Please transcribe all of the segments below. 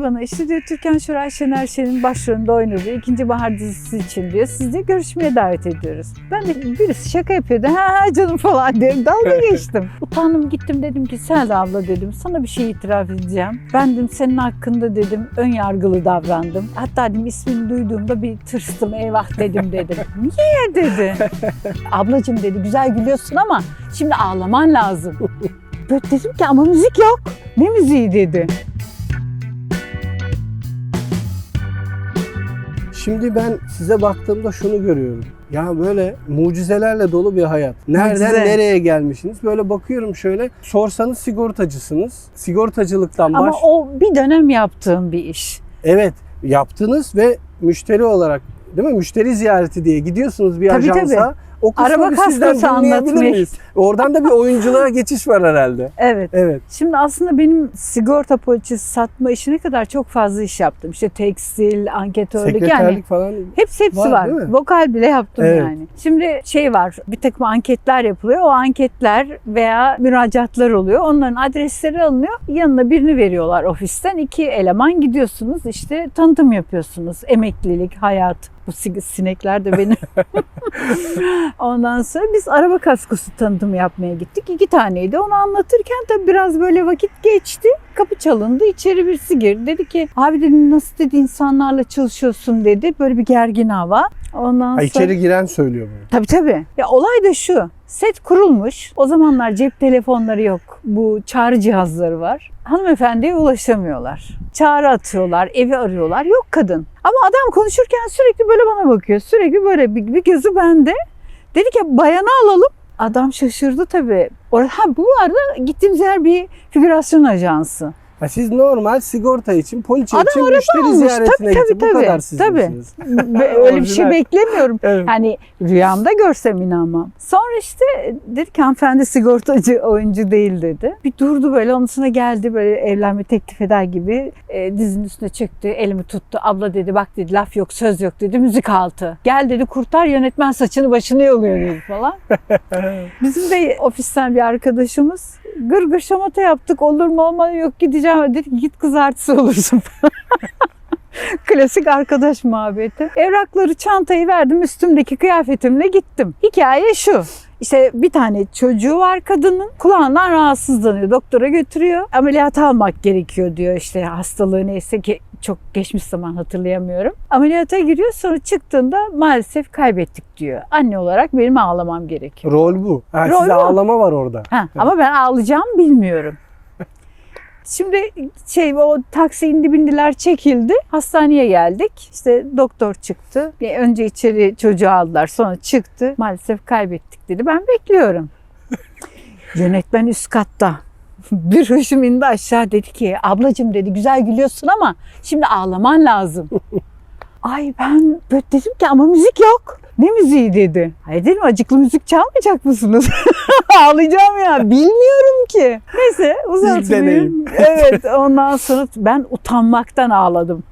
ki bana işte diyor Türkan Şoray Şener Şen'in başrolünde oynadığı ikinci bahar dizisi için diyor. Sizi de görüşmeye davet ediyoruz. Ben de birisi şaka yapıyordu. Ha ha canım falan diyorum. Dalga geçtim. Utandım gittim dedim ki Selda abla dedim sana bir şey itiraf edeceğim. Ben dedim senin hakkında dedim ön yargılı davrandım. Hatta dedim ismini duyduğumda bir tırstım eyvah dedim dedim. Niye dedi. Ablacığım dedi güzel gülüyorsun ama şimdi ağlaman lazım. Böyle dedim ki ama müzik yok. Ne müziği dedi. Şimdi ben size baktığımda şunu görüyorum. Ya böyle mucizelerle dolu bir hayat. Nereden Mucize. nereye gelmişsiniz? Böyle bakıyorum şöyle. Sorsanız sigortacısınız. Sigortacılıktan Ama baş... o bir dönem yaptığım bir iş. Evet yaptınız ve müşteri olarak değil mi? Müşteri ziyareti diye gidiyorsunuz bir Tabii, ajansa. O kısmı Araba sizden kaskası dinleyebilir anlatmayı. miyiz? Oradan da bir oyunculuğa geçiş var herhalde. Evet. Evet. Şimdi aslında benim sigorta poliçesi satma işine kadar çok fazla iş yaptım. İşte tekstil, anketörlük Sekreterlik yani falan. hepsi hepsi Var, var. değil mi? Vokal bile yaptım Evet. yani. Şimdi şey var bir takım anketler yapılıyor. O anketler veya müracaatlar oluyor. Onların adresleri alınıyor. Yanına birini veriyorlar ofisten. iki eleman gidiyorsunuz işte tanıtım yapıyorsunuz. Emeklilik, hayat. Bu sinekler de benim. Ondan sonra biz araba kaskosu tanıtımı yapmaya gittik. İki taneydi. Onu anlatırken tabii biraz böyle vakit geçti. Kapı çalındı. İçeri birisi girdi. Dedi ki abi dedi nasıl dedi insanlarla çalışıyorsun dedi. Böyle bir gergin hava. Ondan Ha, sonra... içeri giren söylüyor bunu. Tabii tabii. Ya olay da şu. Set kurulmuş. O zamanlar cep telefonları yok. Bu çağrı cihazları var. Hanımefendiye ulaşamıyorlar. Çağrı atıyorlar, evi arıyorlar. Yok kadın. Ama adam konuşurken sürekli böyle bana bakıyor. Sürekli böyle bir, bir gözü bende. Dedi ki bayanı alalım. Adam şaşırdı tabii. Ha, bu arada gittiğimiz yer bir figürasyon ajansı. Ha, siz normal sigorta için, poliçe Adam için müşteri almış. ziyaretine Tabii, gitti. tabii, Bu kadar siz Tabii. Öyle bir şey beklemiyorum. Evet. Hani rüyamda görsem inanmam. Sonra işte dedi ki hanımefendi sigortacı oyuncu değil dedi. Bir durdu böyle onun üstüne geldi böyle evlenme teklif eder gibi e, dizinin üstüne çöktü elimi tuttu. Abla dedi bak dedi laf yok söz yok dedi müzik altı. Gel dedi kurtar yönetmen saçını başını yoluyor dedi falan. Bizim de ofisten bir arkadaşımız gır gır şamata yaptık olur mu mı? yok gideceğim dedi git kızartısı olursun Klasik arkadaş muhabbeti. Evrakları çantayı verdim üstümdeki kıyafetimle gittim. Hikaye şu. İşte bir tane çocuğu var kadının kulağından rahatsızlanıyor. Doktora götürüyor. Ameliyat almak gerekiyor diyor işte hastalığı neyse ki çok geçmiş zaman hatırlayamıyorum. Ameliyata giriyor sonra çıktığında maalesef kaybettik diyor. Anne olarak benim ağlamam gerekiyor. Rol bu. Ha, Rol size bu. ağlama var orada. Ha, ama ben ağlayacağımı bilmiyorum. Şimdi şey o taksi indi bindiler çekildi. Hastaneye geldik. İşte doktor çıktı. Bir Önce içeri çocuğu aldılar sonra çıktı. Maalesef kaybettik dedi. Ben bekliyorum. Yönetmen üst katta. Bir hoşum indi aşağı dedi ki ablacığım dedi güzel gülüyorsun ama şimdi ağlaman lazım. Ay ben böyle dedim ki ama müzik yok. Ne müziği dedi. Hayır dedim acıklı müzik çalmayacak mısınız? Ağlayacağım ya. Bilmiyorum ki. Neyse uzatmayayım. evet ondan sonra ben utanmaktan ağladım.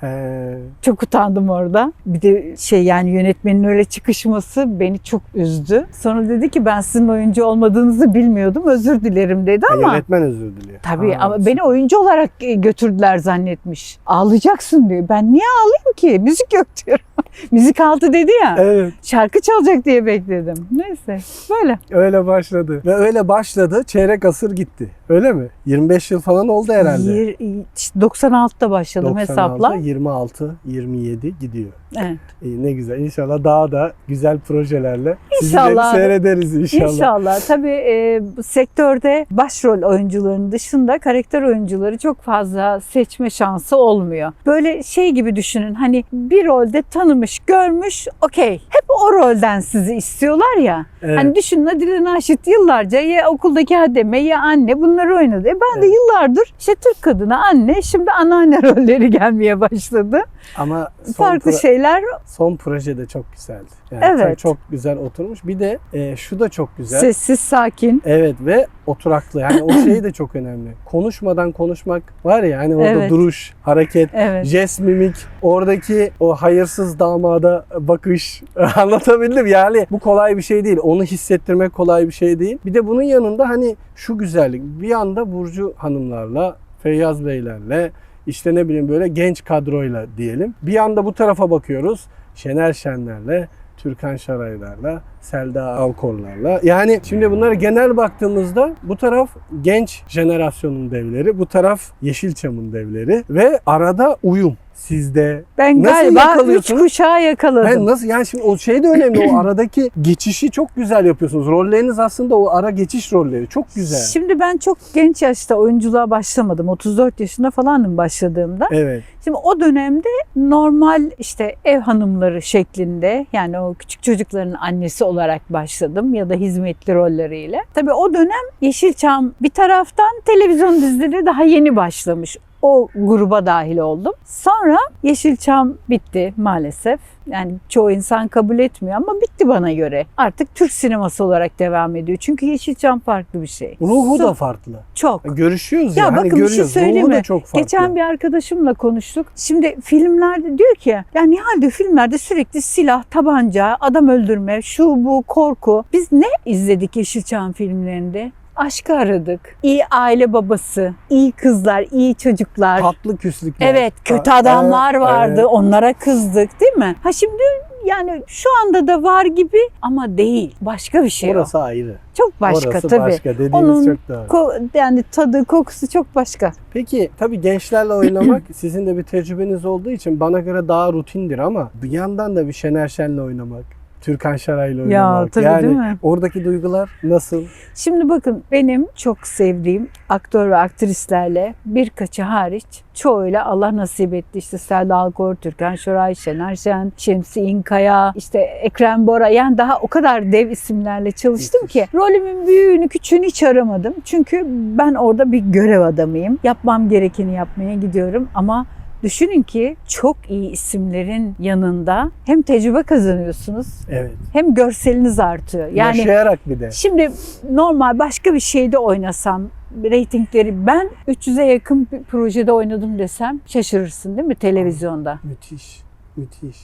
He. Çok utandım orada. Bir de şey yani yönetmenin öyle çıkışması beni çok üzdü. Sonra dedi ki ben sizin oyuncu olmadığınızı bilmiyordum. Özür dilerim dedi Ha, ama. Yönetmen özür diliyor. Tabii Ha, ama beni oyuncu olarak e, götürdüler zannetmiş. Ağlayacaksın diyor. Ben niye ağlayayım ki? Müzik yok diyorum. Müzik altı dedi ya. Evet Şarkı çalacak diye bekledim. Neyse böyle. öyle başladı. Ve öyle başladı çeyrek asır gitti. Öyle mi? 25 yıl falan oldu herhalde. Yir- işte 96'da başladım 96, hesapla. 26, 27 gidiyor. Evet. İyi, ne güzel. İnşallah daha da güzel projelerle İnşallah. sizleri seyrederiz inşallah. İnşallah. Tabii e, sektörde başrol oyuncularının dışında karakter oyuncuları çok fazla seçme şansı olmuyor. Böyle şey gibi düşünün hani bir rolde tanımış, görmüş, okey. Hep o rolden sizi istiyorlar ya. Evet. Hani düşünün Adile Naşit yıllarca ya okuldaki Hademe ya anne bunları oynadı. E ben de Evet. yıllardır işte Türk kadına anne şimdi anneanne rolleri gelmeye başladı. Ama Farklı şeyler son proje de çok güzeldi. Yani Evet. çok, güzel oturmuş. Bir de e, şu da çok güzel. sessiz sakin. Evet ve oturaklı. Yani o şey de çok önemli. Konuşmadan konuşmak var ya hani orada Evet. duruş, hareket, Evet. jest mimik, oradaki o hayırsız damada bakış anlatabildim. Yani bu kolay bir şey değil. Onu hissettirmek kolay bir şey değil. Bir de bunun yanında hani şu güzellik. Bir anda Burcu hanımlarla, Feyyaz beylerle işte ne bileyim böyle genç kadroyla diyelim. Bir anda bu tarafa bakıyoruz. Şener Şenler'le, Türkan Şaraylar'la, Selda Avkorlar'la. Yani şimdi bunlara genel baktığımızda bu taraf genç jenerasyonun devleri, bu taraf Yeşilçam'ın devleri ve arada uyum. Sizde Ben Nasıl galiba üç kuşağı yakaladım. ben nasıl yani şimdi o şey de önemli o aradaki geçişi çok güzel yapıyorsunuz. Rolleriniz aslında o ara geçiş rolleri çok güzel. Şimdi ben çok genç yaşta oyunculuğa başlamadım. 34 yaşında falanım başladığımda. Evet. Şimdi o dönemde normal işte ev hanımları şeklinde yani o küçük çocukların annesi olarak başladım ya da hizmetli rolleriyle. Tabii o dönem Yeşilçam bir taraftan televizyon dizileri daha yeni başlamış. O gruba dahil oldum. Sonra Yeşilçam bitti maalesef. Yani çoğu insan kabul etmiyor ama bitti bana göre. Artık Türk sineması olarak devam ediyor. Çünkü Yeşilçam farklı bir şey. Ruhu da farklı. çok. Görüşüyoruz ya, Ya hani bakın bir şey söyleyeyim Ruhu da mi? çok farklı. Geçen bir arkadaşımla konuştuk. Şimdi filmlerde diyor ki ya Nihal diyor filmlerde sürekli silah, tabanca, adam öldürme, şu bu korku. Biz ne izledik Yeşilçam filmlerinde? Aşkı aradık. İyi aile babası, iyi kızlar, iyi çocuklar. Tatlı küslükler. Evet, kötü adamlar vardı. evet. Onlara kızdık, değil mi? Ha şimdi yani şu anda da var gibi ama değil. Başka bir şey o. Orası ayrı. Çok başka Orası tabii. başka. Dediğiniz Onun çok doğru. Ko- yani tadı, kokusu çok başka. Peki tabii gençlerle oynamak sizin de bir tecrübeniz olduğu için bana göre daha rutindir ama bir yandan da bir Şener Şen'le oynamak, Türkan Şaray'la oynamak. tabii yani değil mi? oradaki duygular nasıl? Şimdi bakın benim çok sevdiğim aktör ve aktrislerle birkaçı hariç çoğuyla Allah nasip etti. İşte Selda Alkor, Türkan Şoray, Şener Şen, Şemsi İnkaya, işte Ekrem Bora. Yani daha o kadar dev isimlerle çalıştım ki rolümün büyüğünü küçüğünü hiç aramadım. Çünkü ben orada bir görev adamıyım. Yapmam gerekeni yapmaya gidiyorum ama Düşünün ki çok iyi isimlerin yanında hem tecrübe kazanıyorsunuz Evet. hem görseliniz artıyor. Yani Yaşayarak bir de. Şimdi normal başka bir şeyde oynasam reytingleri ben 300'e yakın bir projede oynadım desem şaşırırsın değil mi televizyonda? Müthiş. Müthiş.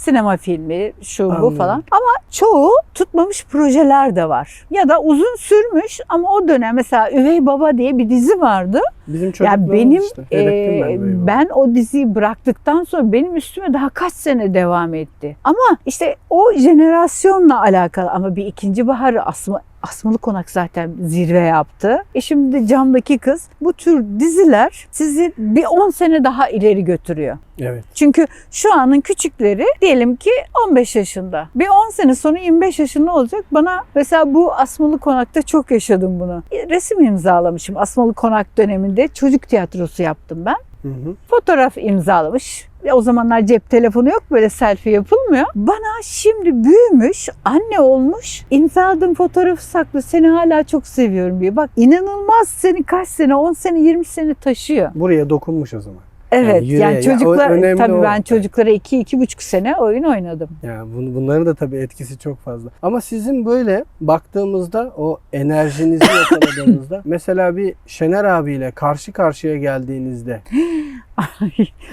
Sinema filmi şu bu Anladım. falan ama çoğu tutmamış projeler de var. Ya da uzun sürmüş ama o dönem mesela Üvey Baba diye bir dizi vardı. Bizim Ya çocuklarımız benim işte. E, ben, ben o diziyi bıraktıktan sonra benim üstüme daha kaç sene devam etti. Ama işte o jenerasyonla alakalı ama bir ikinci baharı asma Asmalı Konak zaten zirve yaptı. E şimdi camdaki kız bu tür diziler sizi bir 10 sene daha ileri götürüyor. Evet. Çünkü şu anın küçükleri diyelim ki 15 yaşında. Bir 10 sene sonra 25 yaşında olacak. Bana mesela bu Asmalı Konak'ta çok yaşadım bunu. Resim imzalamışım. Asmalı Konak döneminde çocuk tiyatrosu yaptım ben. Hı hı. Fotoğraf imzalamış. Ve o zamanlar cep telefonu yok böyle selfie yapılmıyor. Bana şimdi büyümüş, anne olmuş, imzaladığım fotoğrafı saklı seni hala çok seviyorum diye. Bak inanılmaz seni kaç sene, 10 sene, 20 sene taşıyor. Buraya dokunmuş o zaman. Evet yüreğe- yani ya çocuklar önemli tabii o. ben çocuklara 2 iki, buçuk sene oyun oynadım. Yani bun- bunların da tabii etkisi çok fazla. Ama sizin böyle baktığımızda o enerjinizi yakaladığınızda mesela bir Şener abiyle karşı karşıya geldiğinizde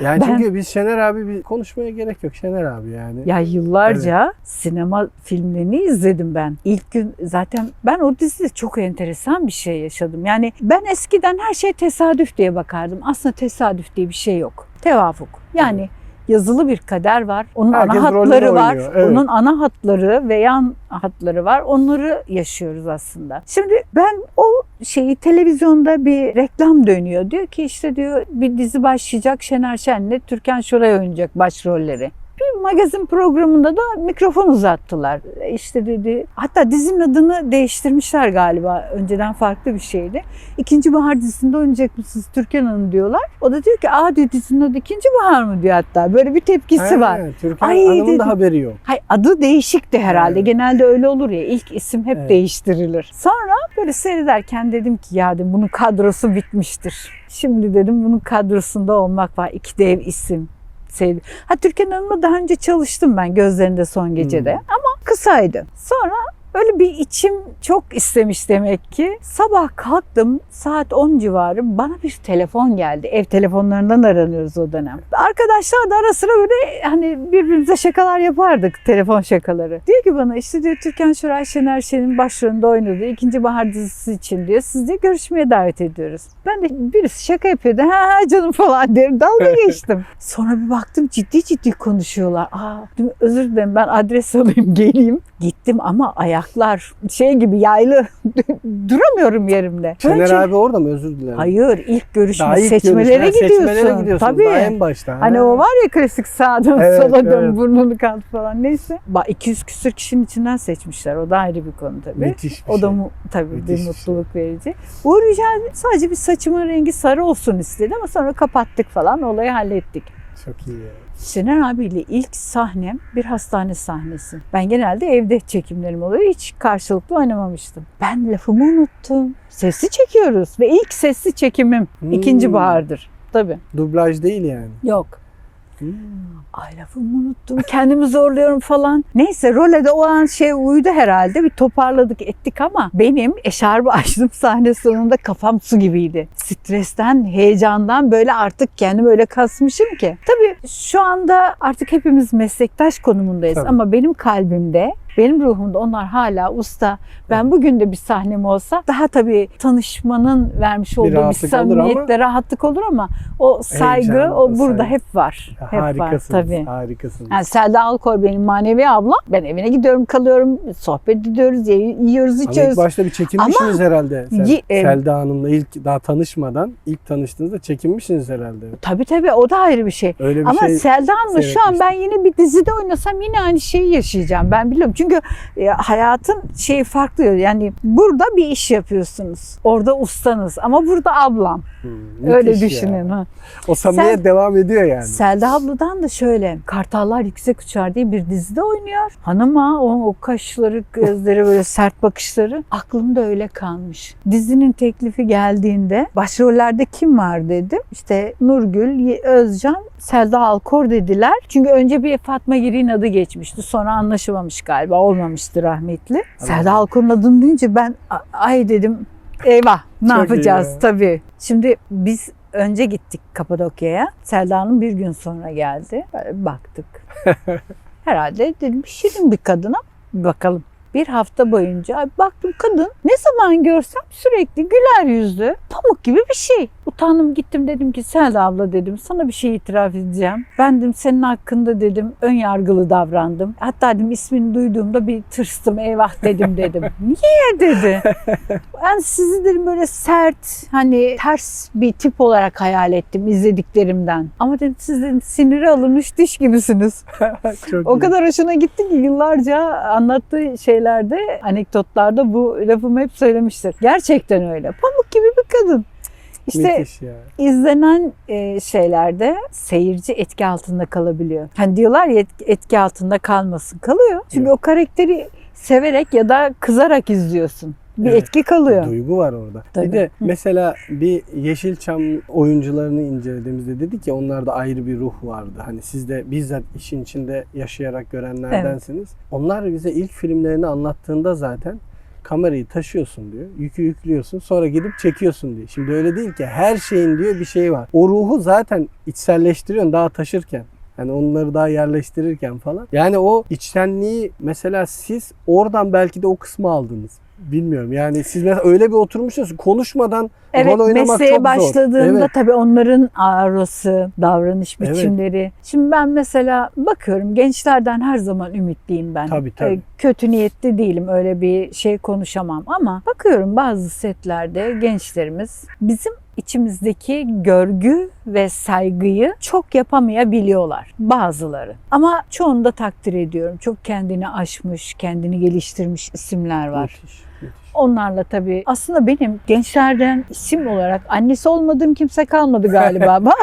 yani Ben- çünkü biz Şener abi bir konuşmaya gerek yok Şener abi yani. ya yıllarca sinema filmlerini izledim ben. İlk gün zaten ben o dizide çok enteresan bir şey yaşadım. Yani ben eskiden her şey tesadüf diye bakardım. Aslında tesadüf diye bir şey yok. Tevafuk. Yani yazılı bir kader var. Onun Herkes ana hatları var. oynuyor, evet. Onun ana hatları ve yan hatları var. Onları yaşıyoruz aslında. Şimdi ben o şeyi televizyonda bir reklam dönüyor. Diyor ki işte diyor bir dizi başlayacak Şener Şen'le Türkan Şoray oynayacak başrolleri. Magazin programında da mikrofon uzattılar. İşte dedi hatta dizinin adını değiştirmişler galiba. Önceden farklı bir şeydi. İkinci Bahar dizisinde oynayacak mısınız Türkan Hanım diyorlar. O da diyor ki aa diyor dizinin adı İkinci Bahar mı diyor hatta. Böyle bir tepkisi Ha, var. Türkan Ay Hanım'ın dedim. da haberi yok. Hay adı değişikti herhalde. Evet. Genelde öyle olur ya. İlk isim hep Evet. değiştirilir. Sonra böyle seyrederken dedim ki ya dedim bunun kadrosu bitmiştir. Şimdi dedim bunun kadrosunda olmak var. İki dev isim. Sevdim. Ha Türkan Hanım'la daha önce çalıştım ben gözlerinde son gecede. Hmm. Ama kısaydı. Sonra Öyle bir içim çok istemiş demek ki. Sabah kalktım saat 10 civarı bana bir telefon geldi. Ev telefonlarından aranıyoruz o dönem. Arkadaşlar da ara sıra böyle hani birbirimize şakalar yapardık. Telefon şakaları. Diyor ki bana işte diyor Türkan Şoray Şener Şen'in başrolünde oynadığı ikinci bahar dizisi için diyor. Siz diyor görüşmeye davet ediyoruz. Ben de birisi şaka yapıyordu. Ha canım falan derim. Dalga geçtim. Sonra bir baktım ciddi ciddi konuşuyorlar. Aa özür dilerim ben adres alayım geleyim. Gittim ama ayaklar şey gibi yaylı. Duramıyorum yerimde. Şener Önce- abi orada mı? Özür dilerim. Hayır ilk görüşme Daha ilk seçmelere görüşme, gidiyorsun. Seçmelere gidiyorsun. Tabii. Daha en başta. Hani Ha. o var ya klasik sağdan Evet, sola dön evet. burnunu kaldı falan neyse. Bak 200 küsür kişinin içinden seçmişler. O da ayrı bir konu tabii. Müthiş bir O da şey. mu, tabii Müthiş bir şey. mutluluk verici. Uğur Yücel sadece bir saçımın rengi sarı olsun istedi ama sonra kapattık falan olayı hallettik. Çok iyi. Şener abiyle ilk sahnem bir hastane sahnesi. Ben genelde evde çekimlerim oluyor. Hiç karşılıklı oynamamıştım. Ben lafımı unuttum. Sesli çekiyoruz ve ilk sesli çekimim Hmm. ikinci bahardır. Tabii. Dublaj değil yani. Yok. Hmm. Ay lafımı unuttum. Kendimi zorluyorum falan. Neyse role de o an şey uydu herhalde. Bir toparladık ettik ama benim eşarbı açtım sahne sonunda kafam su gibiydi. Stresten, heyecandan böyle artık kendimi öyle kasmışım ki. Tabii şu anda artık hepimiz meslektaş konumundayız Tabii. ama benim kalbimde benim ruhumda onlar hala usta. Ben bugün de bir sahnem olsa daha tabii tanışmanın vermiş olduğu bir, rahatlık olur ama- samimiyetle rahatlık olur ama o saygı Heyecan, o burada saygı. hep var. Hep var Harikasınız. tabii. Harikasınız. Yani Selda Alkor benim manevi ablam. Ben evine gidiyorum, kalıyorum, sohbet ediyoruz, yiyoruz, Ama ilk içiyoruz. başta bir çekinmişsiniz herhalde. Sel- Yi- e- Selda Hanım'la ilk daha tanışmadan ilk tanıştığınızda çekinmişsiniz herhalde. Tabii tabii o da ayrı bir şey. Öyle bir Ama şey Selda Hanım'la şu an ben yine bir dizide oynasam yine aynı şeyi yaşayacağım. Ben biliyorum. Çünkü e, hayatın şeyi farklı. Yani burada bir iş yapıyorsunuz. Orada ustanız. Ama burada ablam. Hmm, Öyle ya. düşünün. Ha. O samimiyet devam ediyor yani. Selda abladan da şöyle Kartallar Yüksek Uçar diye bir dizide oynuyor. Hanıma o, o kaşları, gözleri böyle sert bakışları aklımda öyle kalmış. Dizinin teklifi geldiğinde başrollerde kim var dedim. İşte Nurgül, Özcan, Selda Alkor dediler. Çünkü önce bir Fatma Giri'nin adı geçmişti. Sonra anlaşılmamış galiba. Olmamıştı rahmetli. Selda Alkor'un adını duyunca ben "A- ay dedim eyvah ne Çok yapacağız ya. tabii. Şimdi biz önce gittik Kapadokya'ya. Selda Hanım bir gün sonra geldi. Böyle baktık. Herhalde dedim şirin bir kadın ama bir bakalım. Bir hafta boyunca ay baktım kadın ne zaman görsem sürekli güler yüzlü pamuk gibi bir şey. Utandım gittim dedim ki Selda abla dedim sana bir şey itiraf edeceğim. Ben dedim senin hakkında dedim ön yargılı davrandım. Hatta dedim ismini duyduğumda bir tırstım eyvah dedim dedim. Niye dedi. Ben sizi dedim böyle sert hani ters bir tip olarak hayal ettim izlediklerimden. Ama dedim siz dedim siniri alınmış diş gibisiniz. Çok O iyi. kadar hoşuna gitti ki yıllarca anlattığı şeylerde, anekdotlarda bu lafımı hep söylemiştir. Gerçekten öyle. Pamuk gibi bir kadın. İşte Müthiş ya. izlenen e, şeylerde seyirci etki altında kalabiliyor. Hani diyorlar ya etki, altında kalmasın. Kalıyor. Çünkü Evet. o karakteri severek ya da kızarak izliyorsun. Bir Evet. etki kalıyor. Duygu var orada. Tabii. Bir de mesela bir Yeşilçam oyuncularını incelediğimizde dedik ya onlarda ayrı bir ruh vardı. Hani siz de bizzat işin içinde yaşayarak görenlerdensiniz. Onlar bize ilk filmlerini anlattığında zaten kamerayı taşıyorsun diyor. Yükü yüklüyorsun. Sonra gidip çekiyorsun diyor. Şimdi öyle değil ki. Her şeyin diyor bir şeyi var. O ruhu zaten içselleştiriyorsun daha taşırken. Yani onları daha yerleştirirken falan. Yani o içtenliği mesela siz oradan belki de o kısmı aldınız. Bilmiyorum yani siz mesela öyle bir oturmuşsunuz konuşmadan Evet rol oynamak çok zor. başladığında Evet. tabii onların ağrısı, davranış Evet. biçimleri. Şimdi ben mesela bakıyorum gençlerden her zaman ümitliyim ben. Tabii, tabii. Ee, Kötü niyetli değilim öyle bir şey konuşamam ama bakıyorum bazı setlerde gençlerimiz bizim içimizdeki görgü ve saygıyı çok yapamayabiliyorlar bazıları. Ama çoğunu da takdir ediyorum. Çok kendini aşmış, kendini geliştirmiş isimler var. Müthiş, müthiş. Onlarla tabii aslında benim gençlerden isim olarak annesi olmadığım kimse kalmadı galiba.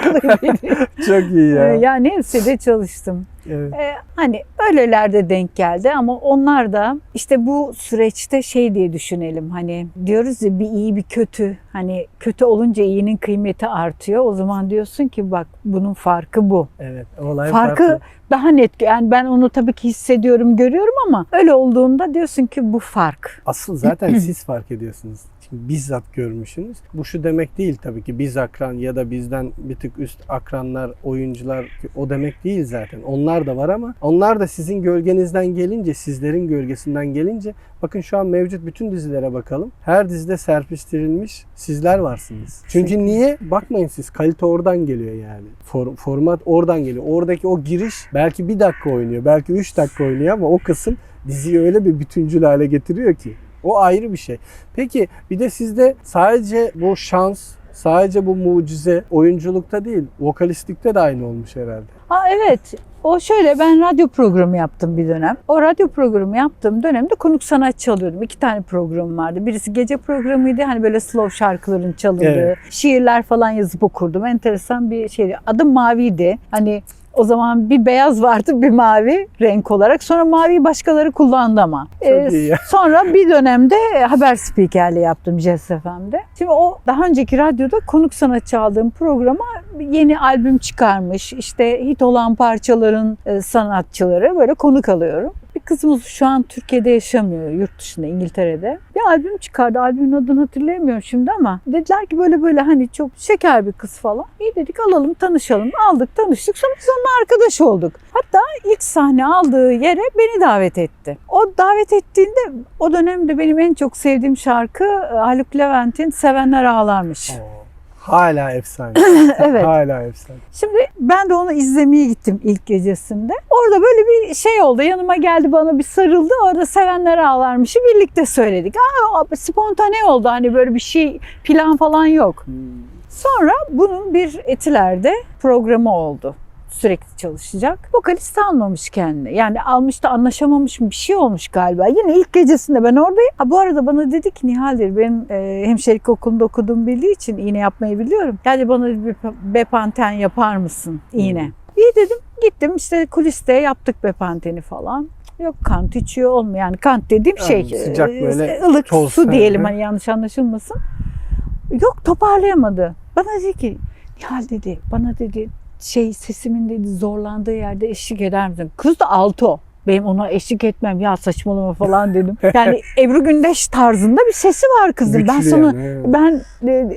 Çok iyi ya. yani hepsiyle çalıştım. Evet. Ee, hani öylelerde denk geldi ama onlar da işte bu süreçte şey diye düşünelim hani diyoruz ya bir iyi bir kötü hani kötü olunca iyinin kıymeti artıyor. O zaman diyorsun ki bak bunun farkı bu. Evet. Olay Farkı farklı. daha net yani ben onu tabii ki hissediyorum görüyorum ama öyle olduğunda diyorsun ki bu fark. Asıl zaten siz fark ediyorsunuz. Şimdi bizzat görmüşsünüz. Bu şu demek değil tabii ki biz akran ya da bizden bir tık üst akranlar, oyuncular o demek değil zaten. Onlar da var ama onlar da sizin gölgenizden gelince, sizlerin gölgesinden gelince bakın şu an mevcut bütün dizilere bakalım. Her dizide serpiştirilmiş sizler varsınız. Çünkü niye? Bakmayın siz kalite oradan geliyor yani. For- format oradan geliyor. Oradaki o giriş belki bir dakika oynuyor, belki üç dakika oynuyor ama o kısım diziyi öyle bir bütüncül hale getiriyor ki. O ayrı bir şey. Peki bir de sizde sadece bu şans, sadece bu mucize oyunculukta değil, vokalistlikte de aynı olmuş herhalde. Ha evet. O şöyle ben radyo programı yaptım bir dönem. O radyo programı yaptığım dönemde konuk sanatçı çalıyordum. İki tane programım vardı. Birisi gece programıydı. Hani böyle slow şarkıların çalındığı, Evet. şiirler falan yazıp okurdum. Enteresan bir şeydi. Adım Mavi'ydi. Hani o zaman bir beyaz vardı bir mavi renk olarak. Sonra maviyi başkaları kullandı ama. Ee, Çok iyi ya. Sonra bir dönemde haber spikerliği yaptım Jazz FM'de. Şimdi o daha önceki radyoda konuk sanatçı aldığım programa yeni albüm çıkarmış. işte hit olan parçaların e, sanatçıları böyle konuk alıyorum. Bir kızımız şu an Türkiye'de yaşamıyor, yurt dışında, İngiltere'de. Bir albüm çıkardı. Albümün adını hatırlayamıyorum şimdi ama dediler ki böyle böyle hani çok şeker bir kız falan. İyi dedik alalım, tanışalım. Aldık, tanıştık. Sonra biz onunla arkadaş olduk. Hatta ilk sahne aldığı yere beni davet etti. O davet ettiğinde o dönemde benim en çok sevdiğim şarkı e, Haluk Levent'in Sevenler Ağlarmış. Hala efsane. Evet. Hala efsane. Şimdi ben de onu izlemeye gittim ilk gecesinde. Orada böyle bir şey oldu. Yanıma geldi bana bir sarıldı. Orada sevenler ağlarmışı birlikte söyledik. Aa, spontane oldu. Hani böyle bir şey plan falan yok. Sonra bunun bir etilerde programı oldu. Sürekli çalışacak. Vokalist almamış kendine. Yani almış da anlaşamamış mı bir şey olmuş galiba. Yine ilk gecesinde ben oradayım. Ha, bu arada bana dedi ki Nihal dedi benim e, hemşirelik okulunda okuduğum bildiği için iğne yapmayı biliyorum. Yani bana bir bepanten yapar mısın iğne? Hmm. İyi dedim. Gittim işte kuliste yaptık bepanteni falan. Yok kant içiyor olmuyor. Yani kant dediğim Yani şey sıcak e, böyle ılık su diyelim hı. hani yanlış anlaşılmasın. Yok toparlayamadı. Bana dedi ki Nihal dedi bana dedi şey sesimin dedi zorlandığı yerde eşlik eder misin? Kız da alto. Benim ona eşlik etmem ya saçmalama falan dedim. Yani Ebru Gündeş tarzında bir sesi var kızın. ben Güçlü sana yani, evet. ben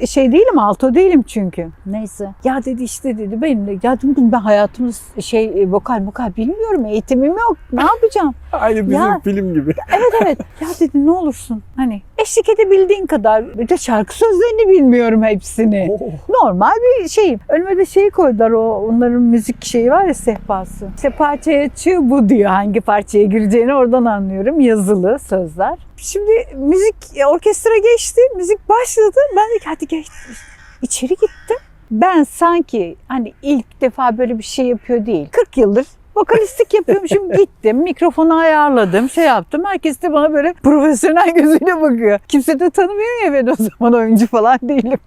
e, şey değilim alto değilim çünkü. Neyse. Ya dedi işte dedi benim de ya dedim ben hayatımda şey e, vokal vokal bilmiyorum eğitimim yok. Ne yapacağım? Aynı bizim Ya. film gibi. Evet evet. Ya dedi ne olursun hani eşlik edebildiğin kadar bir de şarkı sözlerini bilmiyorum hepsini. Oh. Normal bir şey. Önüme de şey koydular o onların müzik şeyi var ya sehpası. İşte parçayı açıyor bu diyor. Hangi parçaya gireceğini oradan anlıyorum. Yazılı sözler. Şimdi müzik orkestra geçti. Müzik başladı. Ben de ki hadi geç. İçeri gittim. Ben sanki hani ilk defa böyle bir şey yapıyor değil. 40 yıldır vokalistlik yapıyormuşum gittim. Mikrofonu ayarladım. Şey yaptım. Herkes de bana böyle profesyonel gözüyle bakıyor. Kimse de tanımıyor ya ben o zaman oyuncu falan değilim.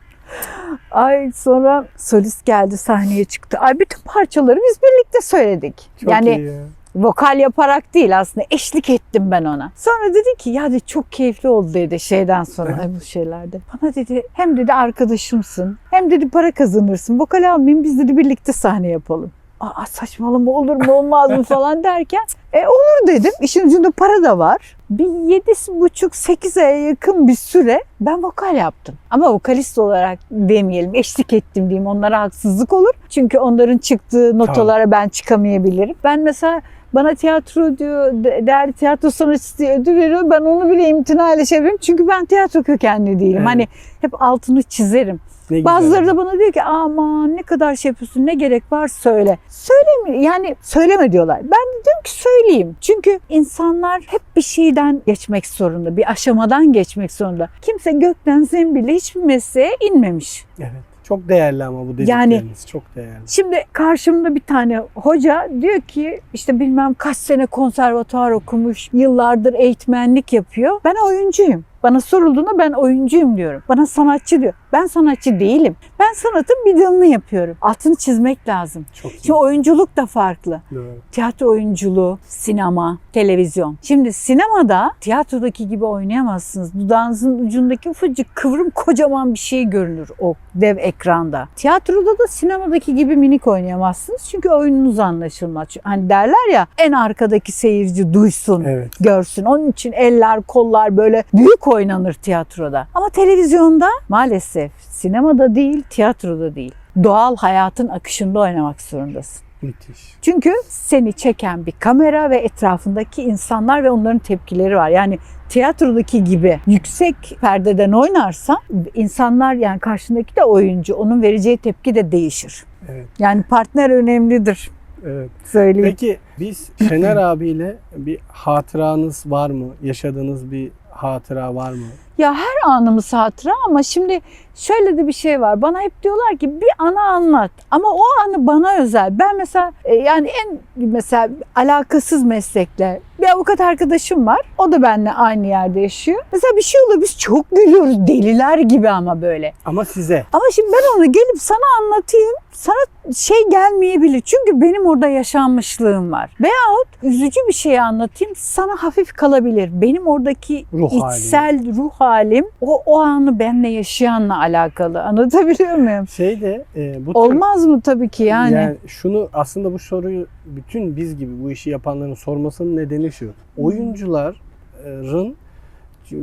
Ay sonra solist geldi sahneye çıktı. Ay bütün parçaları biz birlikte söyledik. Çok yani iyi ya. Vokal yaparak değil aslında eşlik ettim ben ona. Sonra dedi ki ya dedi çok keyifli oldu dedi şeyden sonra ay bu şeylerde. Bana dedi hem dedi arkadaşımsın hem dedi para kazanırsın. Vokal almayayım biz dedi birlikte sahne yapalım. Aa saçmalama olur mu olmaz mı falan derken e olur dedim. İşin ucunda para da var. Bir yedi buçuk sekiz aya yakın bir süre ben vokal yaptım. Ama vokalist olarak demeyelim, eşlik ettim diyeyim. Onlara haksızlık olur. Çünkü onların çıktığı notalara ben çıkamayabilirim. Ben mesela bana tiyatro diyor, de- değerli tiyatro sanatçısı diye ödül veriyor. Ben onu bile imtina ile şey yapıyorum. Çünkü ben tiyatro kökenli değilim. Evet. Hani hep altını çizerim. Ne güzel. Bazıları da bana diyor ki aman ne kadar şey yapıyorsun ne gerek var söyle. Söyleme yani söyleme diyorlar. Ben de diyorum ki söyleyeyim. Çünkü insanlar hep bir şeyden geçmek zorunda. Bir aşamadan geçmek zorunda. Kimse gökten zembille hiçbir mesleğe inmemiş. Evet. Çok değerli ama bu Yani- dedikleriniz. çok değerli. Şimdi karşımda bir tane hoca diyor ki işte bilmem kaç sene konservatuvar okumuş, yıllardır eğitmenlik yapıyor. Ben oyuncuyum. Bana sorulduğunda ben oyuncuyum diyorum. Bana sanatçı diyor. Ben sanatçı değilim. Ben sanatın bir dalını yapıyorum. Altını çizmek lazım. Çok iyi. Şimdi oyunculuk da farklı. Doğru. Tiyatro oyunculuğu, sinema, televizyon. Şimdi sinemada tiyatrodaki gibi oynayamazsınız. Dudağınızın ucundaki ufacık kıvrım kocaman bir şey görünür o dev ekranda. Tiyatroda da sinemadaki gibi minik oynayamazsınız. Çünkü oyununuz anlaşılmaz. Hani derler ya en arkadaki seyirci duysun Evet. görsün. Onun için eller, kollar böyle büyük oynanır tiyatroda. Ama televizyonda maalesef sinemada değil, tiyatroda değil. Doğal hayatın akışında oynamak zorundasın. Müthiş. Çünkü seni çeken bir kamera ve etrafındaki insanlar ve onların tepkileri var. Yani tiyatrodaki gibi yüksek perdeden oynarsan insanlar yani karşındaki de oyuncu onun vereceği tepki de değişir. Evet. Yani partner önemlidir Evet. söyleyeyim. Peki biz Şener abiyle bir hatıranız var mı? Yaşadığınız bir hatıra var mı? Ya her anımız hatıra ama şimdi şöyle de bir şey var. Bana hep diyorlar ki bir anı anlat. Ama o anı bana özel. Ben mesela e, yani en mesela alakasız meslekle bir avukat arkadaşım var. O da benimle aynı yerde yaşıyor. Mesela bir şey oluyor biz çok gülüyoruz deliler gibi ama böyle. Ama size. Ama şimdi ben onu gelip sana anlatayım. Sana şey gelmeyebilir. Çünkü benim orada yaşanmışlığım var. Veyahut üzücü bir şey anlatayım. Sana hafif kalabilir. Benim oradaki Ruh hali. içsel ruh halim o, o anı benle yaşayanla alakalı. Anlatabiliyor muyum? Şey de e, bu Olmaz mı tabii ki yani. şunu aslında bu soruyu bütün biz gibi bu işi yapanların sormasının nedeni şu. Oyuncuların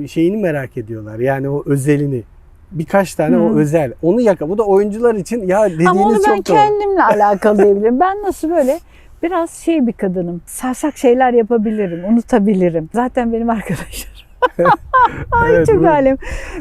şeyini merak ediyorlar. Yani o özelini. Birkaç tane Hı. o özel. Onu yaka. Bu da oyuncular için ya dediğiniz Ama onu ben çok kendimle alakalı diyebilirim. Ben nasıl böyle biraz şey bir kadınım. Sarsak şeyler yapabilirim, unutabilirim. Zaten benim arkadaşlarım. Ay Evet, çok buyurun. halim.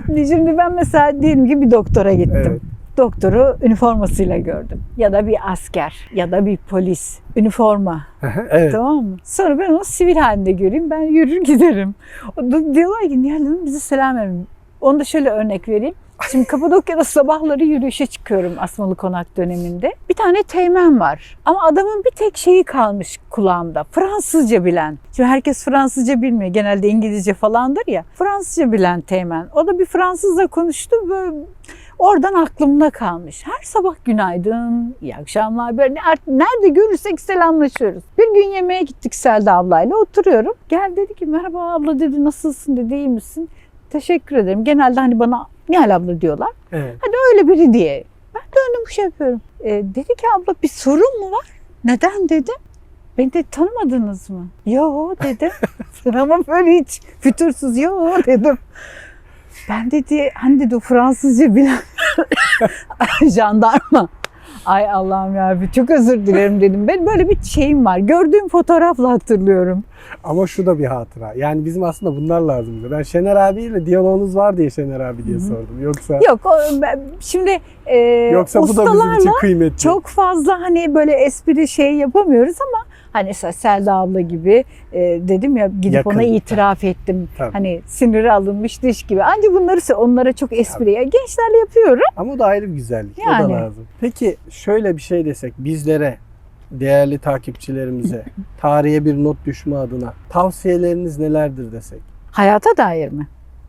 Şimdi ben mesela diyelim ki bir doktora gittim. Evet. Doktoru üniformasıyla gördüm. Ya da bir asker ya da bir polis. Üniforma. evet. Tamam mı? Sonra ben onu sivil halinde göreyim. Ben yürür giderim. O da diyorlar ki Nihal Hanım bize selam verin. Onu da şöyle örnek vereyim. Şimdi Kapadokya'da sabahları yürüyüşe çıkıyorum Asmalı Konak döneminde. Bir tane teğmen var. Ama adamın bir tek şeyi kalmış kulağımda. Fransızca bilen. Şimdi herkes Fransızca bilmiyor. Genelde İngilizce falandır ya. Fransızca bilen teğmen. O da bir Fransızla konuştu. Böyle Oradan aklımda kalmış. Her sabah günaydın, iyi akşamlar. Böyle nerede görürsek selamlaşıyoruz. Bir gün yemeğe gittik Selda ablayla oturuyorum. Gel dedi ki merhaba abla dedi nasılsın dedi iyi misin? Teşekkür ederim. Genelde hani bana Nihal abla diyorlar. Evet. Hani öyle biri diye. Ben döndüm şey yapıyorum. E, dedi ki abla bir sorun mu var? Neden dedim. Beni de tanımadınız mı? Yo dedim. Ama böyle hiç fütursuz yo dedim. Ben dedi hani dedi Fransızca bilen jandarma. Ay Allah'ım ya çok özür dilerim dedim. Ben böyle bir şeyim var. Gördüğüm fotoğrafla hatırlıyorum. Ama şu da bir hatıra. Yani bizim aslında bunlar lazım. bize. Ben Şener abiyle diyaloğunuz var diye Şener abi diye Hı hı. sordum. Yoksa Yok o, ben- şimdi e, yoksa bu da bizim için kıymetli. çok fazla hani böyle espri şey yapamıyoruz ama hani mesela Selda abla gibi e, dedim ya gidip Yakın. ona itiraf ettim. Tabii. Hani siniri alınmış diş gibi. Ancak bunları onlara çok espri. Ya Gençlerle yapıyorum. Ama o da ayrı bir güzellik. O Yani. da lazım. Peki şöyle bir şey desek bizlere değerli takipçilerimize tarihe bir not düşme adına tavsiyeleriniz nelerdir desek? Hayata dair mi?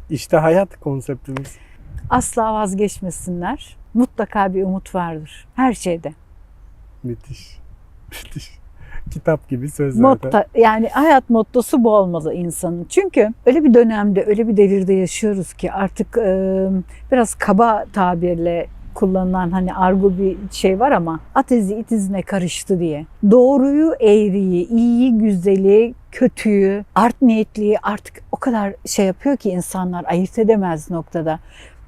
İşte hayat konseptimiz. Asla vazgeçmesinler. Mutlaka bir umut vardır. Her şeyde. Müthiş. Müthiş. Kitap gibi sözler. Motta, yani hayat mottosu bu olmalı insanın. Çünkü öyle bir dönemde, öyle bir devirde yaşıyoruz ki artık e, biraz kaba tabirle kullanılan hani argo bir şey var ama at izi it karıştı diye. Doğruyu, eğriyi, iyiyi, güzeli, kötüyü, art niyetliyi artık o kadar şey yapıyor ki insanlar ayırt edemez noktada.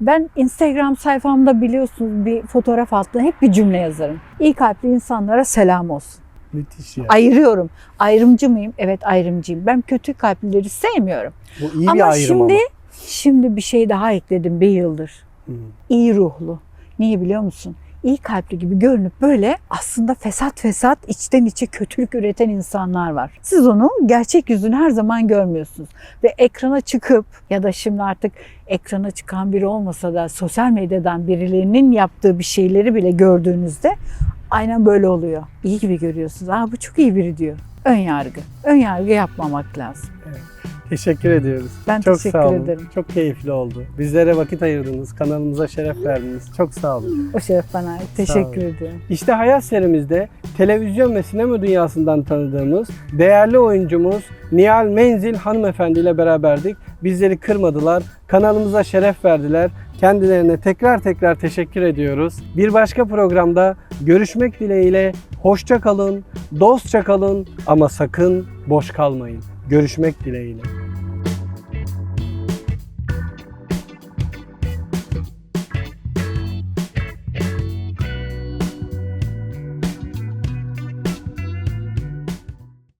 Ben Instagram sayfamda biliyorsunuz bir fotoğraf altına hep bir cümle yazarım. İyi kalpli insanlara selam olsun Müthiş ya. ayırıyorum. Ayrımcı mıyım? Evet ayrımcıyım. Ben kötü kalplileri sevmiyorum. Bu iyi bir ama ayrım şimdi ama. şimdi bir şey daha ekledim bir yıldır. Hı. İyi ruhlu. Niye biliyor musun? İyi kalpli gibi görünüp böyle aslında fesat fesat içten içe kötülük üreten insanlar var. Siz onu gerçek yüzünü her zaman görmüyorsunuz. Ve ekrana çıkıp ya da şimdi artık ekrana çıkan biri olmasa da sosyal medyadan birilerinin yaptığı bir şeyleri bile gördüğünüzde aynen böyle oluyor. İyi gibi görüyorsunuz. Aa bu çok iyi biri diyor. Ön yargı. Ön yargı yapmamak lazım. Teşekkür ediyoruz. Ben Çok teşekkür sağ olun. ederim. Çok keyifli oldu. Bizlere vakit ayırdınız. Kanalımıza şeref verdiniz. Çok sağ olun. O şeref bana ait. Teşekkür ediyorum. İşte Hayat serimizde televizyon ve sinema dünyasından tanıdığımız değerli oyuncumuz Nihal Menzil hanımefendi ile beraberdik. Bizleri kırmadılar. Kanalımıza şeref verdiler. Kendilerine tekrar tekrar teşekkür ediyoruz. Bir başka programda görüşmek dileğiyle hoşça kalın, dostça kalın ama sakın boş kalmayın. Görüşmek dileğiyle.